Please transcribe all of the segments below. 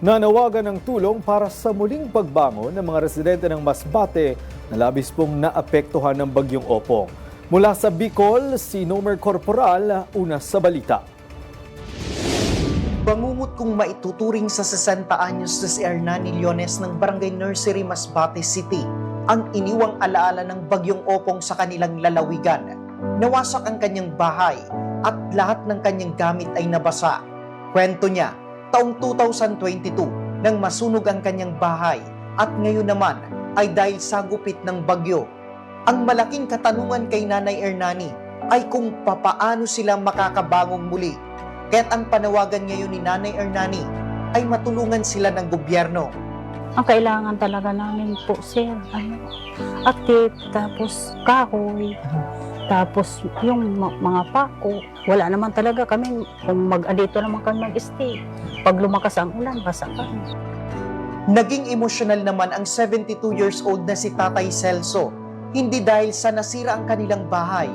nanawagan ng tulong para sa muling pagbangon ng mga residente ng Masbate na labis pong naapektuhan ng bagyong Opong. Mula sa Bicol, si Nomer Corporal, una sa balita. Bangungot kung maituturing sa 60 anyos na si Hernani Leones ng Barangay Nursery, Masbate City ang iniwang alaala ng bagyong opong sa kanilang lalawigan. Nawasak ang kanyang bahay at lahat ng kanyang gamit ay nabasa. Kwento niya, taong 2022 nang masunog ang kanyang bahay at ngayon naman ay dahil sa gupit ng bagyo. Ang malaking katanungan kay Nanay Hernani ay kung papaano sila makakabangong muli Kaya't ang panawagan ngayon ni Nanay Hernani ay matulungan sila ng gobyerno. Ang kailangan talaga namin po, sir, ano, active, tapos kahoy, tapos yung mga pako. Wala naman talaga kami, kung mag-adito naman kami mag-stay. Pag lumakas ang ulan, basa kami. Naging emosyonal naman ang 72 years old na si Tatay Celso. Hindi dahil sa nasira ang kanilang bahay.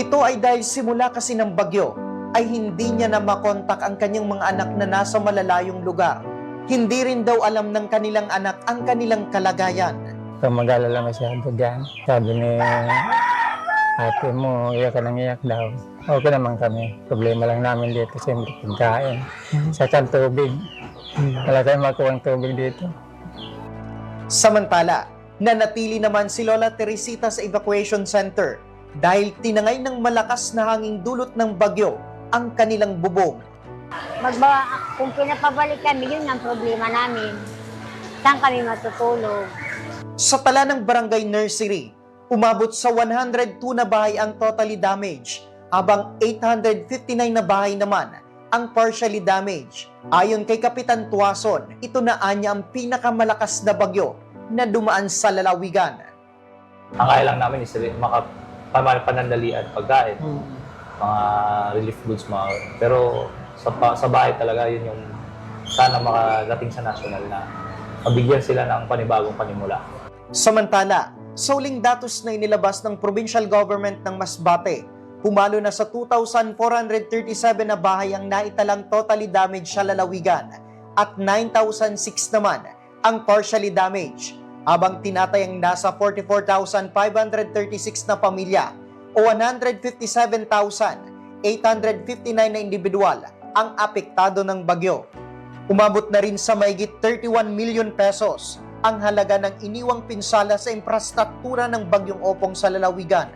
Ito ay dahil simula kasi ng bagyo ay hindi niya na makontak ang kanyang mga anak na nasa malalayong lugar. Hindi rin daw alam ng kanilang anak ang kanilang kalagayan. Kung mag-alala masyado dyan, sabi ni ate mo, iyak ka nang iyak daw. Okay naman kami. Problema lang namin dito, siyempre pagkain. Sa kan tubig. Wala tayong makuha ng tubig dito. Samantala, nanatili naman si Lola Teresita sa evacuation center dahil tinangay ng malakas na hanging dulot ng bagyo ang kanilang bubong. Magba, kung pinapabalik kami, yun ang problema namin. Saan kami matutulog? Sa tala ng barangay nursery, umabot sa 102 na bahay ang totally damaged, habang 859 na bahay naman ang partially damaged. Ayon kay Kapitan Tuason, ito na anya ang pinakamalakas na bagyo na dumaan sa lalawigan. Ang kaya lang namin is maka pama- panandalian, pagkain, mga relief goods, mga, pero sa, sa bahay talaga, yun yung sana makadating sa national na mabigyan sila ng panibagong panimula. Samantala, soling datos na inilabas ng provincial government ng Masbate, pumalo na sa 2,437 na bahay ang naitalang totally damaged sa lalawigan at 9,006 naman ang partially damaged, habang tinatayang nasa 44,536 na pamilya o 157,859 na individual ang apektado ng bagyo. Umabot na rin sa mahigit 31 million pesos ang halaga ng iniwang pinsala sa infrastruktura ng bagyong opong sa lalawigan.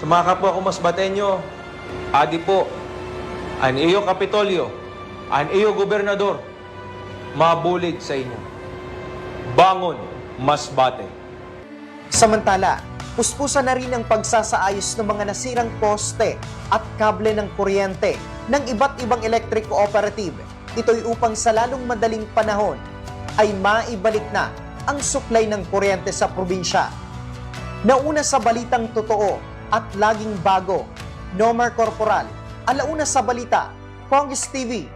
Sa mga kapwa ko mas batenyo, adi po, an iyo kapitolyo, an iyo gobernador, mabulig sa inyo. Bangon, mas bate. Samantala, puspusan na rin ang pagsasaayos ng mga nasirang poste at kable ng kuryente ng iba't ibang electric cooperative. Ito'y upang sa lalong madaling panahon ay maibalik na ang supply ng kuryente sa probinsya. Nauna sa balitang totoo at laging bago, Nomar Corporal, alauna sa balita, Congress TV,